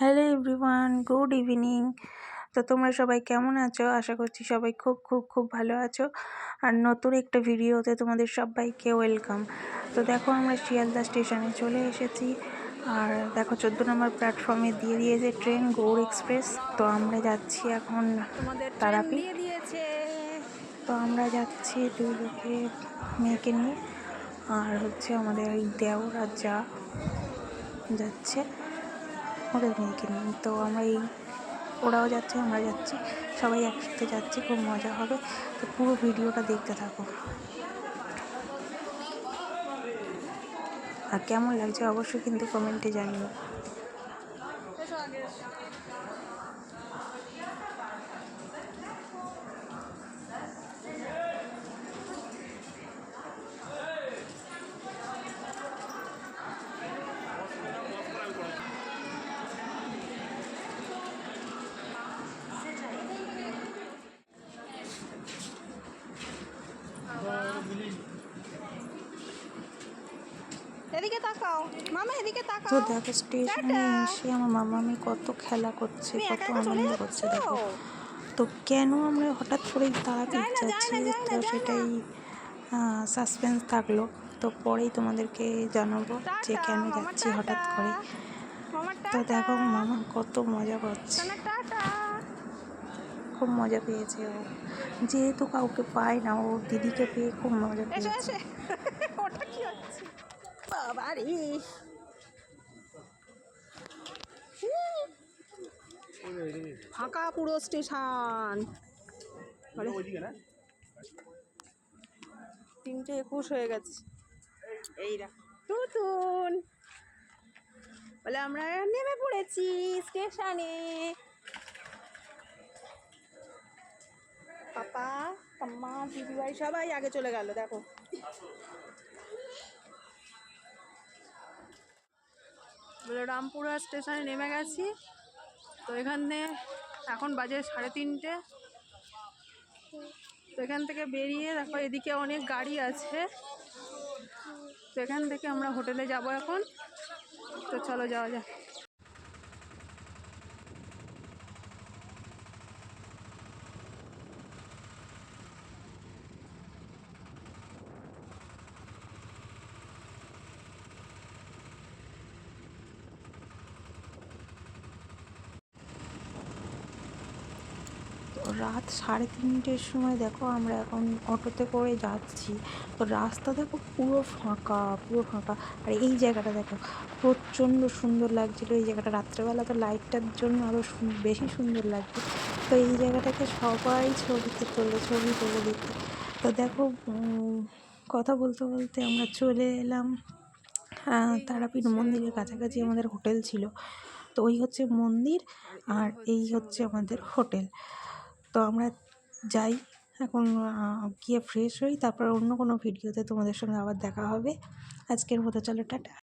Hello everyone good evening. তো তোমরা সবাই কেমন আছো? আশা করছি সবাই খুব খুব খুব ভালো আছো। আর নতুন একটা ভিডিওতে তোমাদের সবাইকে ওয়েলকাম। তো দেখো আমরা শিয়ালদা স্টেশনে চলে এসেছি। আর দেখো চোদ্দ নম্বর প্ল্যাটফর্মে দিয়ে দিয়েছে ট্রেন গৌড় এক্সপ্রেস। তো আমরা যাচ্ছি এখন তারাপীঠ। তো আমরা যাচ্ছি দুই লোকে মেয়েকে নিয়ে। আর হচ্ছে আমাদের দেওর আর যা যাচ্ছে। ওদের মেয়েকে নিয়ে তো আমরা এই, ওরাও যাচ্ছে, আমরা যাচ্ছি, সবাই একসাথে যাচ্ছি, খুব মজা হবে। তো পুরো ভিডিওটা দেখতে থাকো। আর কেমন লাগছে অবশ্যই কিন্তু কমেন্টে জানিও। এদিকে তাকাও। মামা এদিকে তো দেখো স্টেশনে এসে আমার মামা আমি কত খেলা করছে কত আনন্দ করছে? দেখো। তো কেন আমরা হঠাৎ করে যায় যাচ্ছি তো সেটাই সাসপেন্স থাকল। তো পরেই তোমাদেরকে জানাব যে কেন যাচ্ছি হঠাৎ করে তো দেখো মামা কত মজা করছে। খুব মজা পেয়েছে ও। যেহেতু কাউকে পায় না ও দিদিকে পেয়ে খুব মজা পেয়েছে। বাবা রে ফাঁকা পুরো স্টেশন। তিনটে একুশ হয়ে গেছে। এই না টুটুন বলে আমরা নেমে পড়েছি স্টেশনে। পাপা, আম্মা, দিদিভাই সবাই আগে চলে গেল, দেখো। রামপুরা স্টেশনে নেমে গেছি। তো এখানে এখন বাজে সাড়ে তিনটে। তো এখান থেকে বেরিয়ে দেখো এদিকে অনেক গাড়ি আছে। তো এখান থেকে আমরা হোটেলে যাব এখন। তো চলো যাওয়া যাক। রাত সাড়ে তিনটের সময় দেখো আমরা এখন অটোতে করে যাচ্ছি। তো রাস্তা দেখো পুরো ফাঁকা পুরো ফাঁকা। আর এই জায়গাটা দেখো, প্রচণ্ড সুন্দর লাগছিল। এই জায়গাটা রাত্রেবেলা তো লাইটটার জন্য আরও বেশি সুন্দর লাগছে। তো এই জায়গাটাকে সবাই ছবিতে তোলে, ছবি তুলে দিতে তো দেখো কথা বলতে বলতে আমরা চলে এলাম তারাপীঠ মন্দিরের কাছাকাছি আমাদের হোটেল ছিল। তো ওই হচ্ছে মন্দির আর এই হচ্ছে আমাদের হোটেল। তো আমরা যাই। এখন গিয়ে ফ্রেশ হই, তারপর অন্য কোনো ভিডিওতে তোমাদের সঙ্গে আবার দেখা হবে। আজকের মতো চলো, টাটা।